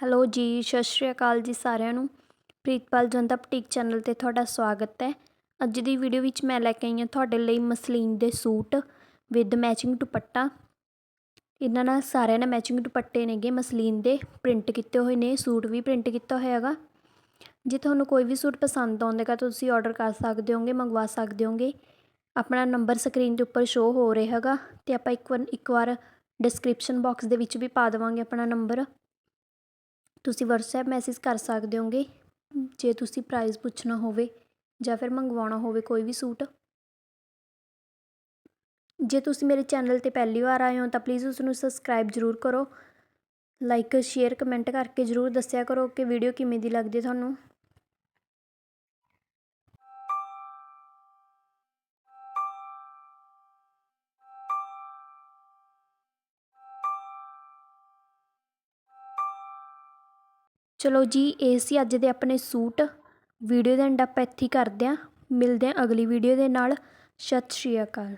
Hello ਜੀ, ਸਤਿ ਸ਼੍ਰੀ ਅਕਾਲ ਜੀ ਸਾਰਿਆਂ ਨੂੰ। ਪ੍ਰੀਤਪਾਲ ਜਨਤਾ ਬੁਟੀਕ ਚੈਨਲ ਤੇ ਤੁਹਾਡਾ ਸਵਾਗਤ ਹੈ। ਅੱਜ ਦੀ ਵੀਡੀਓ ਵਿੱਚ ਮੈਂ ਲੈ ਕੇ ਆਈ ਹਾਂ ਤੁਹਾਡੇ ਲਈ ਮਸਲੀਨ ਦੇ ਸੂਟ ਵਿਦ ਮੈਚਿੰਗ ਦੁਪੱਟਾ। ਇਹਨਾਂ ਨਾਲ ਸਾਰਿਆਂ ਨੇ ਮੈਚਿੰਗ ਦੁਪੱਟੇ ਨੇਗੇ, ਮਸਲੀਨ ਦੇ। ਪ੍ਰਿੰਟ ਕੀਤੇ ਹੋਏ ਨੇ, ਸੂਟ ਵੀ ਪ੍ਰਿੰਟ ਕੀਤਾ ਹੋਇਆ ਹੈਗਾ। ਜੇ ਤੁਹਾਨੂੰ ਕੋਈ ਵੀ ਸੂਟ ਪਸੰਦ ਆਉਂਦੇਗਾ, ਤੁਸੀਂ ਆਰਡਰ ਕਰ ਸਕਦੇ ਹੋਗੇ, ਮੰਗਵਾ ਸਕਦੇ ਹੋਗੇ। ਆਪਣਾ ਨੰਬਰ ਸਕਰੀਨ ਦੇ ਉੱਪਰ ਸ਼ੋ ਹੋ ਰਿਹਾ ਹੈਗਾ ਤੇ ਆਪਾਂ ਇੱਕ ਵਾਰ ਇੱਕ ਵਾਰ ਡਿਸਕ੍ਰਿਪਸ਼ਨ ਬਾਕਸ ਦੇ ਵਿੱਚ ਵੀ ਪਾ ਦੇਵਾਂਗੇ ਆਪਣਾ ਨੰਬਰ। ਤੁਸੀਂ ਵਟਸਐਪ ਮੈਸੇਜ ਕਰ ਸਕਦੇ ਹੋਗੇ ਜੇ ਤੁਸੀਂ ਪ੍ਰਾਈਜ਼ ਪੁੱਛਣਾ ਹੋਵੇ ਜਾਂ ਫਿਰ ਮੰਗਵਾਉਣਾ ਹੋਵੇ ਕੋਈ ਵੀ ਸੂਟ। ਜੇ ਤੁਸੀਂ ਮੇਰੇ ਚੈਨਲ ਤੇ ਪਹਿਲੀ ਵਾਰ ਆਏ ਹੋ ਤਾਂ ਪਲੀਜ਼ ਉਸ ਨੂੰ ਸਬਸਕ੍ਰਾਈਬ ਜ਼ਰੂਰ ਕਰੋ। ਲਾਈਕ ਸ਼ੇਅਰ ਕਮੈਂਟ ਕਰਕੇ ਜ਼ਰੂਰ ਦੱਸਿਆ ਕਰੋ ਕਿ ਵੀਡੀਓ ਕਿਵੇਂ ਦੀ ਲੱਗਦੀ ਤੁਹਾਨੂੰ। ਚਲੋ ਜੀ, ਇਹ ਸੀ ਅੱਜ ਦੇ ਆਪਣੇ ਸੂਟ। ਵੀਡੀਓ ਦਾ ਐਂਡ ਆਪਾਂ ਇੱਥੇ ਹੀ ਕਰਦੇ ਹਾਂ। ਮਿਲਦੇ ਹਾਂ ਅਗਲੀ ਵੀਡੀਓ ਦੇ ਨਾਲ। ਸਤਿ ਸ਼੍ਰੀ ਅਕਾਲ।